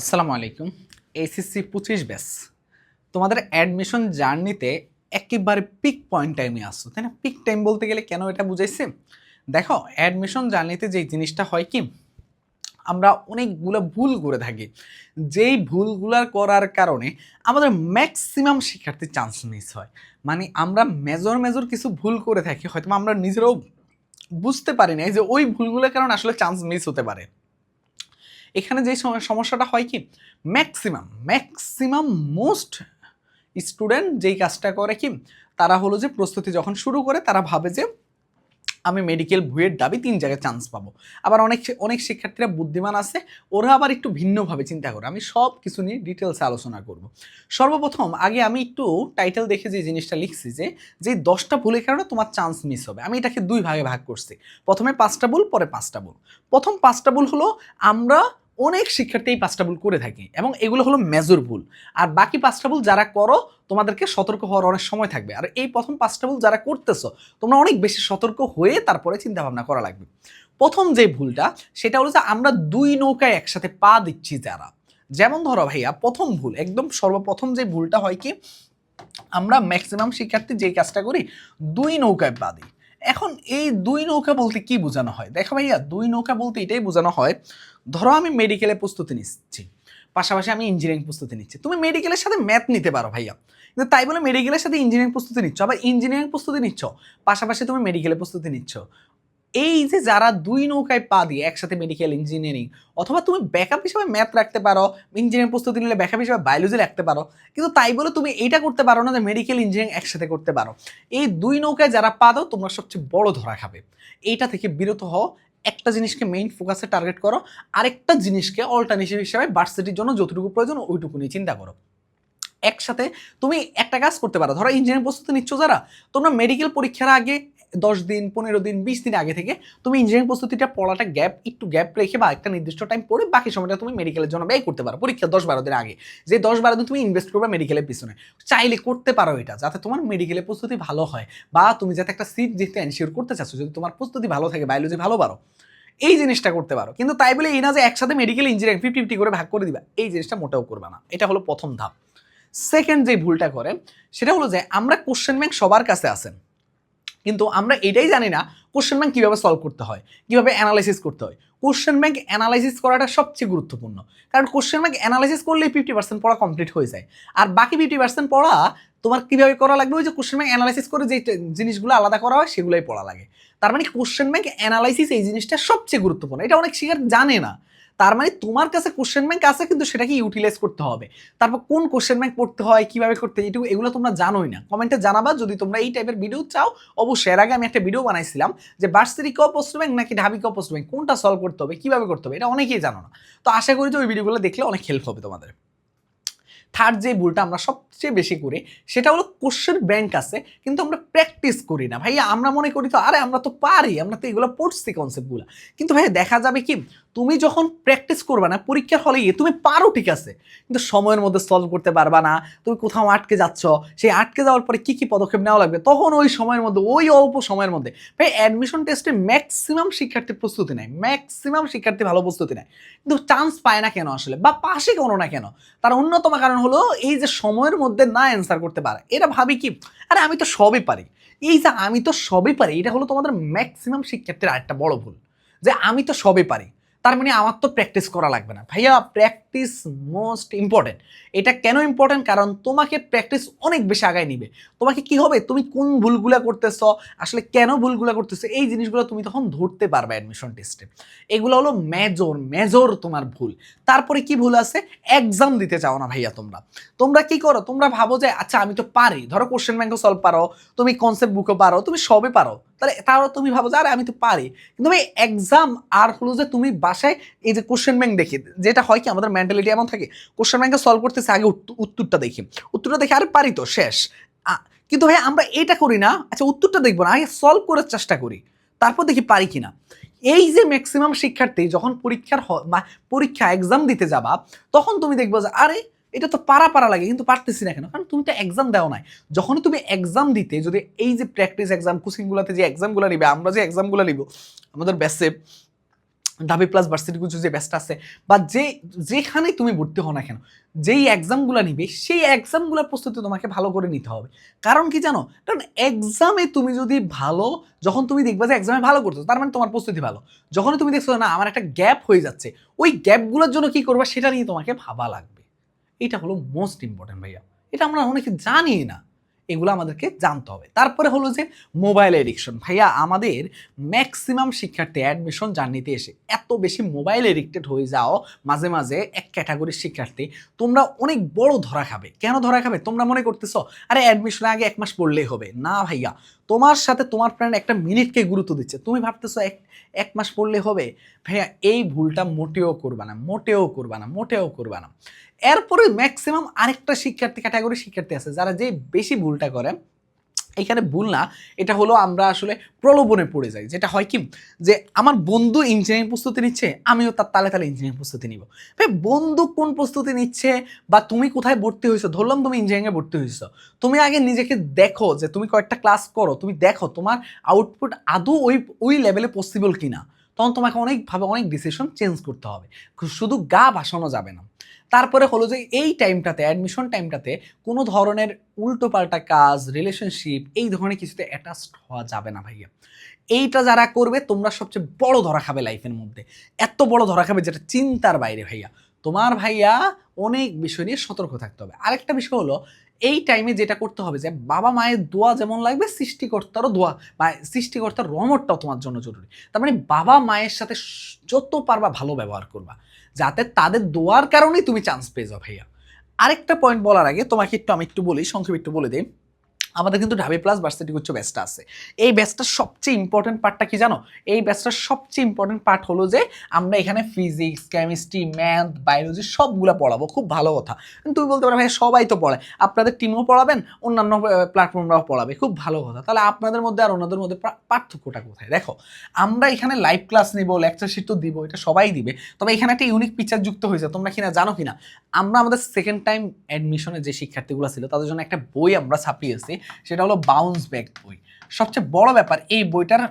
আসসালামু আলাইকুম। এসএসসি পঁচিশ ব্যাস। তোমাদের অ্যাডমিশন জার্নিতে একেবারে পিক পয়েন্ট টাইমে আসছো, তাই না? পিক টাইম বলতে গেলে কেন এটা বুঝাইছে? দেখো অ্যাডমিশন জার্নিতে যেই জিনিসটা হয় কি, আমরা অনেকগুলো ভুল করে থাকি। যেই ভুলগুলো করার কারণে আমাদের ম্যাক্সিমাম শিক্ষার্থীর চান্স মিস হয়। মানে আমরা মেজর মেজর কিছু ভুল করে থাকি হয়তো আমরা নিজেরাও বুঝতে পারি না যে ওই ভুলগুলোর কারণে আসলে চান্স মিস হতে পারে। এখানে যে সম- সমস্যাটা হয় কি? ম্যাক্সিমাম ম্যাক্সিমাম মোস্ট স্টুডেন্ট যেই কাজটা করে কি, তারা হলো যে প্রস্তুতি যখন শুরু করে, তারা ভাবে যে আমি মেডিকেল ভুয়ের দাবি তিন জায়গায় চান্স পাবো। আবার অনেক অনেক শিক্ষার্থীরা বুদ্ধিমান আছে, ওরা আবার একটু ভিন্নভাবে চিন্তা করে। আমি সব কিছু নিয়ে ডিটেলসে আলোচনা করব। সর্বপ্রথম, আগে আমি একটু টাইটেল দেখে যে জিনিসটা লিখছি যে যে দশটা ভুলের কারণে তোমার চান্স মিস হবে। আমি এটাকে দুই ভাগে ভাগ করছি। প্রথমে পাঁচটা ভুল, পরে পাঁচটা ভুল। প্রথম পাঁচটা ভুল হলো, আমরা অনেক শিক্ষার্থী এই পাঁচটা ভুল করে থাকি এবং এগুলো হলো মেজর ভুল। আর বাকি পাঁচটা ভুল যারা করো, তোমাদেরকে সতর্ক হওয়ার অনেক সময় থাকবে। আর এই প্রথম পাঁচটা ভুল যারা করতেছো, তোমরা অনেক বেশি সতর্ক হয়ে তারপরে চিন্তা ভাবনা করা লাগবে। প্রথম যে ভুলটা, সেটা হলো যে আমরা দুই নৌকায় একসাথে পা দিচ্ছি যারা। যেমন ধরো ভাইয়া, প্রথম ভুল, একদম সর্বপ্রথম যে ভুলটা হয় কি, আমরা ম্যাক্সিমাম শিক্ষার্থী যে কাজটা করি, দুই নৌকায় পা দিই। এখন এই দুই নৌকা বলতে কি বোঝানো হয়? দেখো ভাইয়া, দুই নৌকা বলতে এটাই বোঝানো হয়, ধরো আমি মেডিকেলে প্রস্তুতি নিচ্ছি, পাশাপাশি আমি ইঞ্জিনিয়ারিং প্রস্তুতি নিচ্ছি। তুমি মেডিকেলের সাথে ম্যাথ নিতে পারো ভাইয়া। কিন্তু তাই বলে মেডিকেলের সাথে ইঞ্জিনিয়ারিং প্রস্তুতি নিচ্ছ, আবার ইঞ্জিনিয়ারিং প্রস্তুতি নিচ্ছ, পাশাপাশি তুমি মেডিকেলের প্রস্তুতি নিচ্ছ। এই যে যারা দুই নৌকায় পা দিয়ে একসাথে মেডিকেল ইঞ্জিনিয়ারিং অথবা তুমি ব্যাকআপ হিসেবে ম্যাথ রাখতে পারো ইঞ্জিনিয়ারিং প্রস্তুতি নিলে ব্যাকআপ হিসেবে বায়োলজি রাখতে পারো, কিন্তু তাই বলে তুমি এইটা করতে পারো না যে মেডিকেল ইঞ্জিনিয়ারিং একসাথে করতে পারো। এই দুই নৌকায় যারা পা দাও, তোমরা সবচেয়ে বড় ধরা খাবে। এইটা থেকে বিরত হও, একটা জিনিসকে মেইন ফোকাসে টার্গেট করো, আরেকটা জিনিসকে অল্টারনেটিভ হিসেবে ভার্সিটির জন্য যতটুকু প্রয়োজন ওইটুকু নিয়ে চিন্তা করো। একসাথে তুমি একটা কাজ করতে পারো, ধরো ইঞ্জিনিয়ারিং প্রস্তুতি নিচ্ছ যারা, তোমরা মেডিকেল পরীক্ষার আগে দশ দিন, পনেরো দিন, বিশ দিন আগে থেকে তুমি ইঞ্জিনিয়ারিং প্রস্তুতিটা পড়াটা গ্যাপ একটু গ্যাপ রেখে বা একটা নির্দিষ্ট টাইম পড়ে বাকি সময়টা তুমি মেডিকেলের জন্য ব্যয় করতে পারো। পরীক্ষা দশ বারো দিন আগে। যে দশ বারো দিন তুমি ইনভেস্ট করবে মেডিকেলের পিছনে। চাইলে করতে পারো এটা, যাতে তোমার মেডিকেলের প্রস্তুতি ভালো হয় বা তুমি যাতে একটা সিট যেতে এনশিওর করতে চাচ্ছ, যদি তোমার প্রস্তুতি ভালো থাকে বায়োলজি ভালো পারো। এই জিনিসটা করতে পারো। কিন্তু তাই বলে এই না যে একসাথে মেডিকেল ইঞ্জিনিয়ারিং ফিফটি ফিফটি করে ভাগ করে দিবা, এই জিনিসটা মোটেও করবে না। এটা হলো প্রথম ধাপ। সেকেন্ড যে ভুলটা করে, সেটা হলো যে আমরা কোশ্চেন ব্যাংক সবার কাছে আছেন কিন্তু আমরা এটাই জানি না কোশ্চেন ব্যাংক কীভাবে সলভ করতে হয়, কীভাবে অ্যানালাইসিস করতে হয়। কোশ্চেন ব্যাংক অ্যানালাইসিস করাটা সবচেয়ে গুরুত্বপূর্ণ। কারণ কোশ্চেন ব্যাংক অ্যানালাইসিস করলেই ফিফটি পার্সেন্ট পড়া কমপ্লিট হয়ে যায়। আর বাকি ফিফটি পার্সেন্ট পড়া তোমার কীভাবে করা লাগবে? ওই যে কোশ্চেন ব্যাংক অ্যানালাইসিস করে যে জিনিসগুলো আলাদা করা হয় সেগুলোই পড়া লাগে। তার মানে কোশ্চেন ব্যাংক অ্যানালাইসিস এই জিনিসটা সবচেয়ে গুরুত্বপূর্ণ। এটা অনেক শিকার জানে না। তার মানে তোমার কাছে কোশ্চেন ব্যাংক আছে, কিন্তু সেটাকে ইউটিলাইজ করতে হবে। তারপর কোন কোশ্চেন ব্যাংক পড়তে হয়, কীভাবে করতে এটুকু এগুলো তোমরা জানোই না। কমেন্টে জানাবা, যদি তোমরা এই টাইপের ভিডিও চাও, অবশ্যই এর আগে আমি একটা ভিডিও বানাইছিলাম যে বার্সিরি ক পোস্ট ব্যাংক নাকি ঢাবি ক পোস্ট ব্যাংক কোনটা সলভ করতে হবে, কীভাবে করতে হবে, এটা অনেকেই জানো না। তো আশা করি যে ওই ভিডিওগুলো দেখলে অনেক হেল্প হবে তোমাদের। থার্ড যে ভুলটা আমরা সবচেয়ে বেশি করি, সেটা হলো কোশ্চেন ব্যাংক আছে, কিন্তু আমরা প্র্যাকটিস করি না। ভাইয়া, আমরা মনে করি তো, আরে আমরা তো পারি, আমরা তো এগুলো পড়ছি কনসেপ্টগুলো কিন্তু ভাই দেখা যাবে কি তুমি যখন প্র্যাকটিস করবে না, পরীক্ষার হলে গিয়ে তুমি পারো ঠিক আছে, কিন্তু সময়ের মধ্যে সলভ করতে পারবা না, তুমি কোথাও আটকে যাচ্ছ, সেই আটকে যাওয়ার পরে কি কি পদক্ষেপ নেওয়া লাগবে, তখন ওই সময়ের মধ্যে, ওই অল্প সময়ের মধ্যে, ভাই অ্যাডমিশন টেস্টে ম্যাক্সিমাম শিক্ষার্থী প্রস্তুতি নেয় ম্যাক্সিমাম শিক্ষার্থী ভালো প্রস্তুতি নেয়, কিন্তু চান্স পায় না কেন আসলে, বা পাশে কোনো না কেন, তার অন্যতম কারণ হলো এই যে সময়ের মধ্যে না অ্যান্সার করতে পারে, এরা ভাবি কি, আরে আমি তো সবই পারি, এই যে আমি তো সবই পারি, এটা হলো তোমাদের ম্যাক্সিমাম শিক্ষার্থীর আরেকটা বড় ভুল, যে আমি তো সবই পারি তার মানে আমার তো প্র্যাকটিস করা লাগবে না। ভাইয়া প্র্যাকটিস মোস্ট ইম্পর্টেন্ট এটা কেন ইম্পর্টেন্ট কারণ তোমাকে প্র্যাকটিস অনেক বেশি আগায় নিবে। তোমাকে কি হবে? তুমি কোন ভুলগুলা করতেছ? আসলে কেন ভুলগুলা করতেছো? এই জিনিসগুলো তুমি তখন ধরতে পারবে অ্যাডমিশন টেস্টে এগুলো হলো মেজর মেজর তোমার ভুল। তারপরে কি ভুল আছে? এক্সাম দিতে চাও না ভাইয়া তোমরা। তোমরা কি করো? তোমরা ভাবো যে আচ্ছা আমি তো পারি। ধরো কোশ্চেন ব্যাংকও সলভ পারো। তুমি কনসেপ্ট বুকও পারো। তুমি সবে পারো। তাহলে তাও তুমি ভাবো যে, আরে, আমি তো পারি। কিন্তু ভাই এক্সাম আর হলো যে, তুমি বাসায় এই যে কোশ্চেন ব্যাংক দেখি, যেটা হয় কি, আমাদের মেন্টালিটি এমন থাকে কোশ্চেন ব্যাংকে সলভ করতেছে, আগে উত্ত- উত্তরটা দেখি। উত্তরটা দেখি, আরে, পারি তো, শেষ। কিন্তু ভাই, আমরা এটা করি না আচ্ছা উত্তরটা দেখব না, আগে সলভ করার চেষ্টা করি, তারপর দেখি পারি কিনা। এই যে ম্যাক্সিমাম শিক্ষার্থী যখন পরীক্ষার পরীক্ষা এক্সাম দিতে যাবা, তখন তুমি দেখব যে, আরে এটা তো পারা পারা লাগে, কিন্তু পারতেছি না কেন? কারণ তুমি তো এক্সাম দাও নাই। যখনই তুমি এক্সাম দিতে, যদি এই যে প্র্যাকটিস এক্সাম কোচিংগুলোতে যে এক্সামগুলো নিবে, আমরা যে এক্সামগুলো নিব, আমাদের ব্যাসে ডাবি প্লাস ভার্সিটি কিছু যে ব্যাচটা আছে, বা যে, যেখানেই তুমি ভর্তি হও না কেন, যেই এক্সামগুলো নিবে, সেই এক্সামগুলোর প্রস্তুতি তোমাকে ভালো করে নিতে হবে। কারণ কি জানো? কারণ এক্সামে তুমি যদি ভালো, যখন তুমি দেখবে যে এক্সামে ভালো করছ, তার মানে তোমার প্রস্তুতি ভালো। যখন তুমি দেখছ না, আমার একটা গ্যাপ হয়ে যাচ্ছে, ওই গ্যাপগুলোর জন্য কি করবা, সেটা নিয়ে তোমাকে ভাবা লাগবে। এটা হলো মোস্ট ইম্পর্টেন্ট ভাইয়া। এটা আমরা অনেকে জানি না। এগুলো আমাদেরকে জানতে হবে। তারপরে হলো যে মোবাইল এডিকশন ভাইয়া, আমাদের ম্যাক্সিমাম শিক্ষার্থী অ্যাডমিশন জার্নিতে এসে এত বেশি মোবাইল এডিক্টেড হয়ে যাও, মাঝে মাঝে এক ক্যাটাগরির শিক্ষার্থী, তোমরা অনেক বড় ধরা খাবে। কেন ধরা খাবে? তোমরা মনে করতেছো, আরে অ্যাডমিশনের আগে এক মাস পড়লেই হবে। না ভাইয়া, তোমার সাথে তোমার ফ্রেন্ড একটা মিনিটকে গুরুত্ব দিচ্ছে। তুমি ভাবতেছো, এক এক মাস পড়লে হবে? ভাইয়া, এই ভুলটা মোটেও করবা না, মোটেও করবা না, মোটেও করবা না। এরপরে ম্যাক্সিমাম আরেকটা শিক্ষার্থী ক্যাটাগরি শিক্ষার্থী আছে, যারা যে বেশি ভুলটা করে, এখানে ভুল না, এটা হলো আমরা আসলে প্রলোভনে পড়ে যাই। যেটা হয় কি, যে আমার বন্ধু ইঞ্জিনিয়ারিং প্রস্তুতি নিচ্ছে, আমিও তার তালে তালে ইঞ্জিনিয়ারিং প্রস্তুতি নিব। ভাই, বন্ধু কোন প্রস্তুতি নিচ্ছে বা তুমি কোথায় ভর্তি হয়েছো? ধরলাম তুমি ইঞ্জিনিয়ারিংয়ে ভর্তি হয়েছো। তুমি আগে নিজেকে দেখো যে তুমি কয়েকটা ক্লাস করো, তুমি দেখো তোমার আউটপুট আদৌ ওই ওই লেভেলে পসিবল কিনা। তখন তোমাকে অনেকভাবে অনেক ডিসিশন চেঞ্জ করতে হবে। শুধু গা ভাসানো যাবে না। তারপরে হলো যে এই টাইমটাতে অ্যাডমিশন টাইমটাতে কোনো ধরনের উল্টোপাল্টা কাজ রিলেশনশিপ এই ধরনের কিছুতে অ্যাটাচড হওয়া যাবে না ভাইয়া। এইটা যারা করবে, তোমরা সবচেয়ে বড় ধরা খাবে লাইফের মধ্যে। এত বড় ধরা খাবে যেটা চিন্তার বাইরে ভাইয়া। তোমার ভাইয়া অনেক বিষয় নিয়ে সতর্ক থাকতে হবে। আরেকটা বিষয় হলো এই টাইমে যেটা করতে হবে যে বাবা মায়ের দোয়া যেমন লাগবে, সৃষ্টিকর্তারও দোয়া, বা সৃষ্টিকর্তার রহমতটাও তোমার জন্য জরুরি। তার মানে বাবা মায়ের সাথে যত পারবা ভালো ব্যবহার করবা, যাতে তাদের দোয়ার কারণেই তুমি চান্স পেয়ে যাও ভাইয়া। আরেকটা পয়েন্ট বলার আগে তোমাকে একটু, আমি একটু বলি, সংক্ষেপে একটু বলে দিই। আমাদের কিন্তু ঢাবি প্লাস ভার্সিটি উচ্চ ব্যাচটা আছে। এই ব্যাচটার সবচেয়ে ইম্পর্টেন্ট পার্টটা কি জানো? এই ব্যাচটার সবচেয়ে ইম্পর্টেন্ট পার্ট হলো যে, আমরা এখানে ফিজিক্স কেমিস্ট্রি ম্যাথ বায়োলজি সবগুলো পড়াবো। খুব ভালো কথা। তুমি বলতে পারো, ভাই, সবাই তো পড়ায়। আপনাদের টিমও পড়াবেন, অন্যান্য প্ল্যাটফর্মরাও পড়াবে। খুব ভালো কথা। তাহলে আপনাদের মধ্যে আর ওনাদের মধ্যে পার্থক্যটা কোথায়? দেখো, আমরা এখানে লাইভ ক্লাস নিব লেকচার শিট তো দিব, এটা সবাই দিবে। তবে এখানে একটা ইউনিক পিকচার যুক্ত হয়েছে, তোমরা কিনা জানো কিনা আমরা আমাদের সেকেন্ড টাইম অ্যাডমিশনে যে শিক্ষার্থীগুলো ছিল, তাদের জন্য একটা বই আমরা ছাপিয়েছি। সেটা হলো বাউন্স ব্যাক বই। সবচেয়ে বড় ব্যাপার, এই বইটার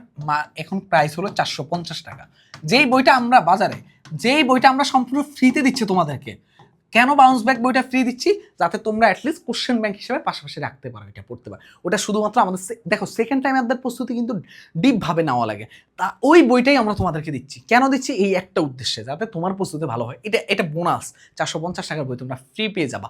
এখন প্রাইস হলো চারশো পঞ্চাশ টাকা। যেই বইটা আমরা বাজারে, যেই বইটা আমরা সম্পূর্ণ ফ্রিতে দিচ্ছি তোমাদেরকে কেন বাউন্স ব্যাক বইটা ফ্রি দিচ্ছি? যাতে তোমরা অ্যাটলিস্ট কোশ্চেন ব্যাংক হিসেবে পাশাপাশি রাখতে পারো, এটা পড়তে পারো। ওটা শুধুমাত্র আমাদের দেখো সেকেন্ড টাইম আপনাদের প্রস্তুতি কিন্তু ডিপভাবে নেওয়া লাগে। তা ওই বইটাই আমরা তোমাদেরকে দিচ্ছি। কেন দিচ্ছি? এই একটা উদ্দেশ্যে, যাতে তোমার প্রস্তুতি ভালো হয়। এটা এটা বোনাস চারশো পঞ্চাশ টাকার বই তোমরা ফ্রি পেয়ে যাবা।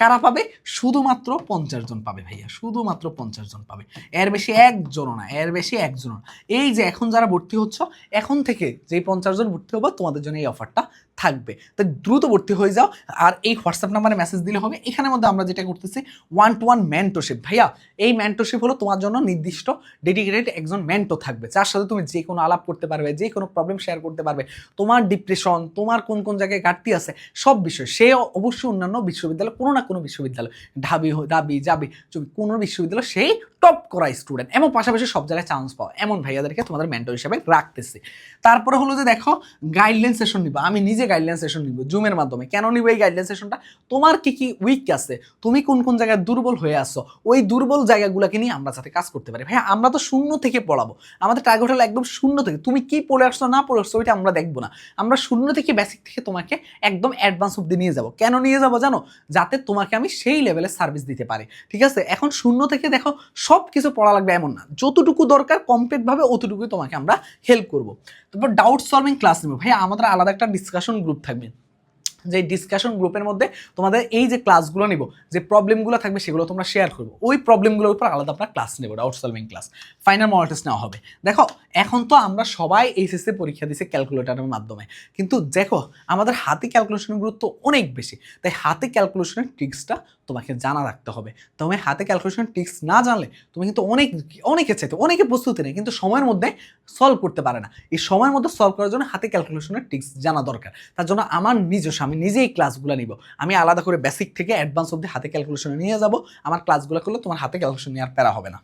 কারা পাবে? শুধুমাত্র পঞ্চাশ জন পাবে, ভাইয়া। শুধুমাত্র পঞ্চাশ জন পাবে। এর বেশি একজনও না, এর বেশি একজনও না। এই যে এখন যারা ভর্তি হচ্ছ, এখন থেকে যেই পঞ্চাশ জন ভর্তি হব, তোমাদের জন্য এই অফারটা থাকবে। তো দ্রুত ভর্তি হয়ে যাও। আর এই হোয়াটসঅ্যাপ নাম্বারে মেসেজ দিলে হবে। এখানের মধ্যে আমরা যেটা করতেছি ওয়ান টু ওয়ান মেন্টরশিপ ভাইয়া, এই মেন্টরশিপ হলো তোমার জন্য নির্দিষ্ট ডেডিকেটেড একজন মেন্টর থাকবে, যার সাথে তুমি যে কোনো আলাপ করতে পারবে, যে কোনো প্রবলেম শেয়ার করতে পারবে। তোমার ডিপ্রেশন তোমার কোন কোন জায়গায় ঘাটতি আছে, সব বিষয়। সে অবশ্যই অন্যান্য বিশ্ববিদ্যালয়, কোনো না কোনো বিশ্ববিদ্যালয়, ঢাবি দাবি যাবি কোনো বিশ্ববিদ্যালয় সেই টপ করা স্টুডেন্ট এমন পাশাপাশি সব জায়গায় চান্স পাওয়া। এমন ভাইয়াদেরকে তোমাদের মেন্টর হিসেবে রাখতেছে। তারপরে হলো যে দেখো গাইডলাইন সেশন নিব। আমি নিজে গাইডলাইন সেশন নিব জুমের মাধ্যমে। কেন নিব এই সেশনটা তোমার কি কি উইক আছে? তুমি কোন কোন জায়গায় দুর্বল হয়ে আসছো ওই দুর্বল জায়গাগুলোকে নিয়ে আমরা যাতে কাজ করতে পারি। ভাই আমরা তো শূন্য থেকে পড়াবো। আমাদের টার্গেট হলো একদম শূন্য থেকে। তুমি কি পড়ে আসছো, না পড়ে আসছো, ওইটা আমরা দেখব না। আমরা শূন্য থেকে বেসিক থেকে তোমাকে একদম অ্যাডভান্স অব্দি নিয়ে যাব। কেন নিয়ে যাব জানো? যাতে তোমাকে আমি সেই লেভেলের সার্ভিস দিতে পারি। ঠিক আছে? এখন শূন্য থেকে দেখো সব কিছু পড়া লাগবে এমন না। যতটুকু দরকার কমপ্লিটভাবে অতটুকুই তোমাকে আমরা হেল্প করব। তারপর ডাউট সলভিং ক্লাস নেব। ভাই আমাদের আলাদা একটা ডিসকাশন গ্রুপ থাকবে। যে ডিসকাশন গ্রুপের মধ্যে তোমাদের এই যে ক্লাসগুলো নিব, যে প্রবলেমগুলো থাকবে সেগুলো তোমরা শেয়ার করব। ওই প্রবলেমগুলোর উপর আলাদা আমরা ক্লাস নেব doubt solving class final model test নেওয়া হবে। দেখো, এখন তো আমরা সবাই এইচএসসি পরীক্ষা দিচ্ছি ক্যালকুলেটারের মাধ্যমে। কিন্তু দেখো, আমাদের হাতে ক্যালকুলেশনের গুরুত্ব অনেক বেশি। তাই হাতে ক্যালকুলেশনের ট্রিক্সটা তোমাকে জানা রাখতে হবে। তুমি হাতে ক্যালকুলেশন ট্রিক্স না জানলে তুমি কিন্তু অনেক, অনেকের চাইতে অনেকে প্রস্তুতি নেই, কিন্তু সময়ের মধ্যে সলভ করতে পারে না। এই সময়ের মধ্যে সলভ করার জন্য হাতে ক্যালকুলেশনের ট্রিক্স জানা দরকার। তার জন্য আমার নিজস্ব, আমি নিজেই ক্লাসগুলো নিব। আমি আলাদা করে বেসিক থেকে অ্যাডভান্স অব্দি হাতে ক্যালকুলেশনে নিয়ে যাব। আমার ক্লাসগুলো করলে তোমার হাতে ক্যালকুলেশন নেওয়ার প্যারা হবে না।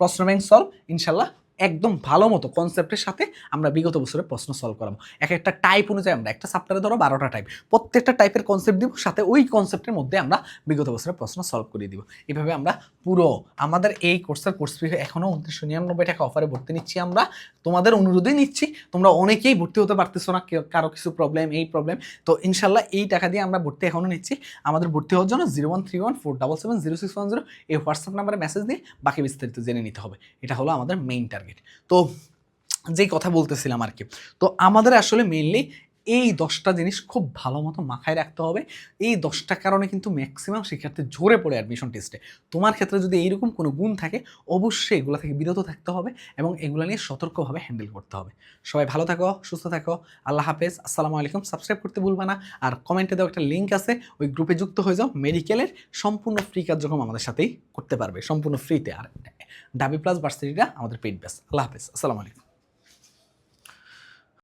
প্রশ্ন ব্যাংক সলভ ইনশাল্লাহ একদম ভালো মতো কনসেপ্টের সাথে আমরা বিগত বছরের প্রশ্ন সলভ করাবো। এক একটা টাইপ অনুযায়ী আমরা, একটা সাপ্টারে ধরো বারোটা টাইপ প্রত্যেকটা টাইপের কনসেপ্ট দিব, সাথে ওই কনসেপ্টের মধ্যে আমরা বিগত বছরের প্রশ্ন সলভ করিয়ে দিব। এভাবে আমরা পুরো আমাদের এই কোর্সের কোর্স ফি এখনও উনিশশো নিরানব্বই টাকা অফারে ভর্তি নিচ্ছি আমরা। তোমাদের অনুরোধেই নিচ্ছি, তোমরা অনেকেই ভর্তি হতে পারতেছো না কারও কিছু প্রবলেম এই প্রবলেম তো ইনশাল্লাহ এই টাকা দিয়ে আমরা ভর্তি এখনও নিচ্ছি। আমাদের ভর্তি হওয়ার জন্য zero one three one four double seven zero six one zero এই হোয়াটসঅ্যাপ নাম্বারে মেসেজ দিয়ে বাকি বিস্তারিত জেনে নিতে হবে। এটা হলো আমাদের মেইন টার্গেট তো যেই কথা বলতেছিলাম আর কি, তো আমাদের আসলে মেইনলি এই দশটা জিনিস খুব ভালো মতো মাথায় রাখতে হবে। এই দশটা কারণে কিন্তু ম্যাক্সিমাম শিক্ষার্থী ঝরে পড়ে অ্যাডমিশন টেস্টে তোমার ক্ষেত্রে যদি এইরকম কোনো গুণ থাকে, অবশ্যই এগুলো থেকে বিরত থাকতে হবে এবং এগুলো নিয়ে সতর্কভাবে হ্যান্ডেল করতে হবে। সবাই ভালো থাকো, সুস্থ থাকো, আল্লাহ হাফেজ, আসসালামু আলাইকুম। সাবস্ক্রাইব করতে ভুলবা না। আর কমেন্টে দেওয়া একটা লিঙ্ক আছে, ওই গ্রুপে যুক্ত হয়ে যাও। মেডিকেলের সম্পূর্ণ ফ্রি কার্যক্রম আমাদের সাথেই করতে পারবে। সম্পূর্ণ ফ্রিতে আর ডাবি প্লাস ভার্সিটিটা আমাদের পেইড ব্যাস আল্লাহ হাফেজ। আসসালামু আলাইকুম।